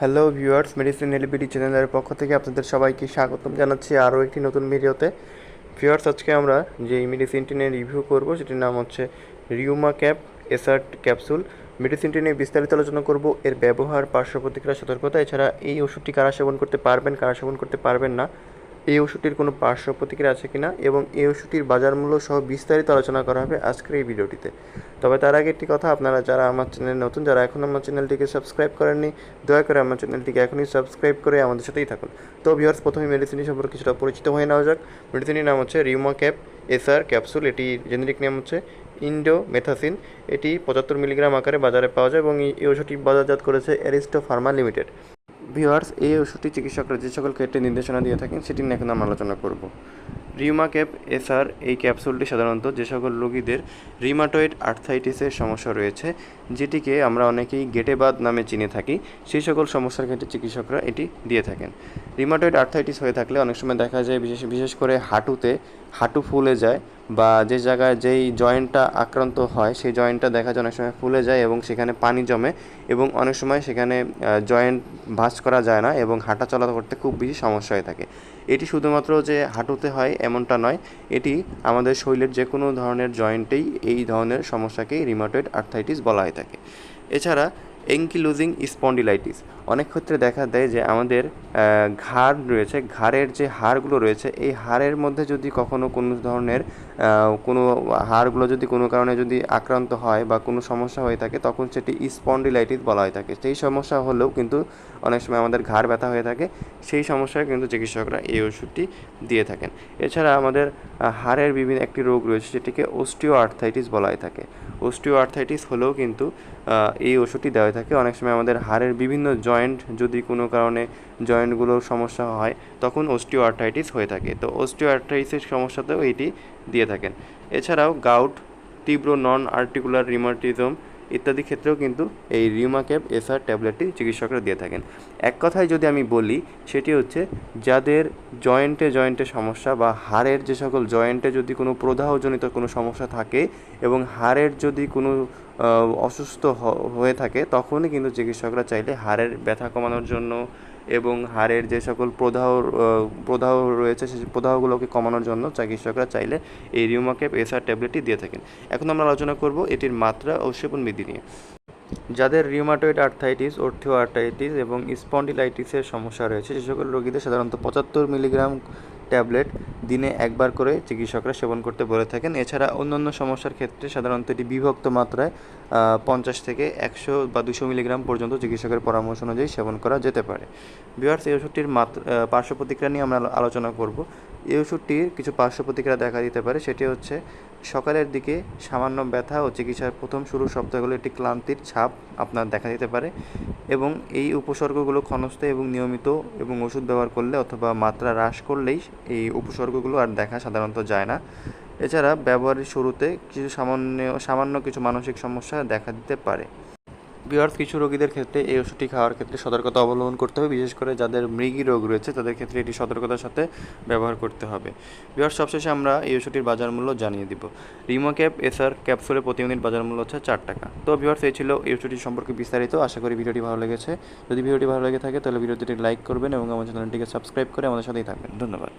Hello viewers medicine এলিবিডি চ্যানেলের পক্ষ থেকে আপনাদের সবাইকে স্বাগতম জানাচ্ছি আরও একটি নতুন ভিডিওতে। ভিউয়ার্স আজকে আমরা যে মেডিসিনটি নিয়ে রিভিউ করব, সেটির নাম হচ্ছে রিউমা ক্যাপ এসার্ট ক্যাপসুল মেডিসিনটি নিয়ে বিস্তারিত আলোচনা করব, এর ব্যবহার, পার্শ্ব প্রতিক্রিয়া, সতর্কতা, এছাড়া এই ওষুধটি কারা সেবন করতে পারবেন, কারা সেবন করতে পারবেন না। এই ওষুধটির কোনো পার্শ্ব প্রতিক্রিয়া আছে কিনা এবং এই ওষুধটির বাজার মূল্য সহ বিস্তারিত আলোচনা করা হবে আজকের এই ভিডিওটিতে। তবে তার আগে একটি কথা, আপনারা যারা আমার চ্যানেল নতুন, যারা এখন আমার চ্যানেলটিকে সাবস্ক্রাইব করেননি, দয়া করে আমার চ্যানেলটিকে এখনই সাবস্ক্রাইব করে আমাদের সাথেই থাকুন। তো ভিউয়ার্স, প্রথমে মেডিসিনটি সম্পর্কে কিছুটা পরিচিত হয়ে নেওয়া যাক। মেডিসিনের নাম হচ্ছে রিউমা ক্যাপ এসআর ক্যাপসুল। এটি জেনেরিক নাম হচ্ছে ইন্ডো মেথাসিন এটি পঁচাত্তর মিলিগ্রাম আকারে বাজারে পাওয়া যায় এবং এই ওষুধটি বাজারজাত করেছে অ্যারিস্টো ফার্মা লিমিটেড। ভিউয়ার্স, এই ওষুধটি চিকিৎসকরা যে সকল ক্ষেত্রে নির্দেশনা দিয়ে থাকেন, সেটি নিয়ে এখন আমরা আলোচনা করব। রিউমা ক্যাপ এসআর এই ক্যাপসুলটি সাধারণত যে সকল রোগীদের রিমাটয়েড আর্থাইটিসের সমস্যা রয়েছে, যেটিকে আমরা অনেকেই গেটেবাদ নামে চিনে থাকি, সেই সকল সমস্যার ক্ষেত্রে চিকিৎসকরা এটি দিয়ে থাকেন। রিমাটয়েড আর্থাইটিস হয়ে থাকলে অনেক সময় দেখা যায়, বিশেষ বিশেষ করে হাঁটুতে হাঁটু ফুলে যায় বা যে জায়গায় যেই জয়েন্টটা আক্রান্ত হয়, সেই জয়েন্টটা দেখা যায় অনেক সময় ফুলে যায় এবং সেখানে পানি জমে এবং অনেক সময় সেখানে জয়েন্ট ভাঁজ করা যায় না এবং হাঁটা চলা করতে খুব বেশি সমস্যা হয়ে থাকে। এটি শুধুমাত্র যে হাঁটুতে হয় এমনটা নয়। এটি আমাদের শরীরের যে কোনো ধরনের জয়েন্টেই এই ধরনের সমস্যাকেই রিমাটয়েড আর্থাইটিস বলা হয়ে থাকে। এছাড়া এঙ্কিলুজিং স্পন্ডিলাইটিস অনেক ক্ষেত্রে দেখা দেয় যে আমাদের ঘাড় রয়েছে, ঘাড়ের যে হাড়গুলো রয়েছে, এই হাড়ের মধ্যে যদি কখনো কোনো ধরনের কোনো হাড়গুলো যদি কোনো কারণে যদি আক্রান্ত হয় বা কোনো সমস্যা হয়ে থাকে, তখন সেটি স্পন্ডিলাইটিস বলা হয়ে থাকে। সেই সমস্যা হলেও কিন্তু অনেক সময় আমাদের ঘাড় ব্যথা হয়ে থাকে, সেই সমস্যায় কিন্তু চিকিৎসকরা এই ওষুধটি দিয়ে থাকেন। এছাড়া আমাদের হাড়ের বিভিন্ন একটি রোগ রয়েছে, যেটিকে অস্টিও আর্থাইটিস বলা হয়ে থাকে। অস্টিও আর্থাইটিস হলেও কিন্তু এই ওষুধটি দেওয়া থাকে, অনেক সময় আমাদের হাড়ের বিভিন্ন জয়েন্ট যদি কোনো কারণে জয়েন্টগুলোর সমস্যা হয়, তখন অস্টিও আর্থাইটিস হয়ে থাকে। তো অস্টিও আর্থাইটিসের সমস্যাতেও এটি দিয়ে থাকেন। এছাড়াও গাউট, তীব্র নন আর্টিকুলার রিমাটিজম ইত্যাদি ক্ষেত্রেও কিন্তু এই রিউমাক্যাব এসআর ট্যাবলেটটি চিকিৎসকরা দিয়ে থাকেন। এক কথায় যদি আমি বলি, সেটি হচ্ছে যাদের জয়েন্টে জয়েন্টে সমস্যা বা হাড়ের যে সকল জয়েন্টে যদি কোনো প্রদাহজনিত কোনো সমস্যা থাকে এবং হাড়ের যদি কোনো অসুস্থ হয়ে থাকে, তখনই কিন্তু চিকিৎসকরা চাইলে হাড়ের ব্যথা কমানোর জন্য এবং হাড়ের যে সকল প্রদাহ প্রদাহ রয়েছে সেই প্রদাহগুলোকে কমানোর জন্য চিকিৎসকরা চাইলে এই রিউমাকেপ এসআর ট্যাবলেটটি দিয়ে থাকেন। এখন আমরা আলোচনা করব এটির মাত্রা ও সেবন বিধি নিয়ে। যাদের রিউমাটয়েড আর্থাইটিস অর্থিও আর্থাইটিস এবং স্পন্ডিলাইটিসের সমস্যা রয়েছে, সে সকল রোগীদের সাধারণত পঁচাত্তর মিলিগ্রাম ট্যাবলেট দিনে একবার করে চিকিৎসকরা সেবন করতে বলে থাকেন। এছাড়া অন্যান্য সমস্যার ক্ষেত্রে সাধারণত এটি বিভক্ত মাত্রায় পঞ্চাশ থেকে একশো বা দুশো মিলিগ্রাম পর্যন্ত চিকিৎসকের পরামর্শ অনুযায়ী সেবন করা যেতে পারে। বিহার্স এই ওষুধটির মাত্রা পার্শ্ব প্রতিক্রিয়া নিয়ে আমরা আলোচনা করব। এই ওষুধটির কিছু পার্শ্ব প্রতিক্রিয়া দেখা দিতে পারে। সেটি হচ্ছে সকালের দিকে সামান্য ব্যথা ও চিকিৎসার প্রথম শুরু সপ্তাহগুলো একটি ক্লান্তির ছাপ আপনার দেখা দিতে পারে এবং এই উপসর্গগুলো ক্ষণস্থায়ী এবং নিয়মিত এবং ওষুধ ব্যবহার করলে অথবা মাত্রা হ্রাস করলেই এই উপসর্গগুলো আর দেখা সাধারণত যায় না। এছাড়া ব্যবহারের শুরুতে কিছু সামান্য সামান্য কিছু মানসিক সমস্যা দেখা দিতে পারে। বিহার্স কিছু রোগীদের ক্ষেত্রে এই ওষুধটি খাওয়ার ক্ষেত্রে সতর্কতা অবলম্বন করতে হবে, বিশেষ করে যাদের মৃগী রোগ রয়েছে, তাদের ক্ষেত্রে এটি সতর্কতার সাথে ব্যবহার করতে হবে। বিহার্স সবশেষে আমরা এই ওষুধটির বাজার মূল্য জানিয়ে দিব। রিমোক্যাপ এসআর ক্যাপসুলের প্রতি ইউনিট বাজার মূল্য হচ্ছে চার টাকা। তো বিহার্স এই ছিল এই ওষুধটি সম্পর্কে বিস্তারিত। আশা করি ভিডিওটি ভালো লেগেছে। যদি ভিডিওটি ভালো লেগে থাকে, তাহলে ভিডিওটি লাইক করবেন এবং আমার চ্যানেলটিকে সাবস্ক্রাইব করে আমাদের সাথেই থাকবেন। ধন্যবাদ।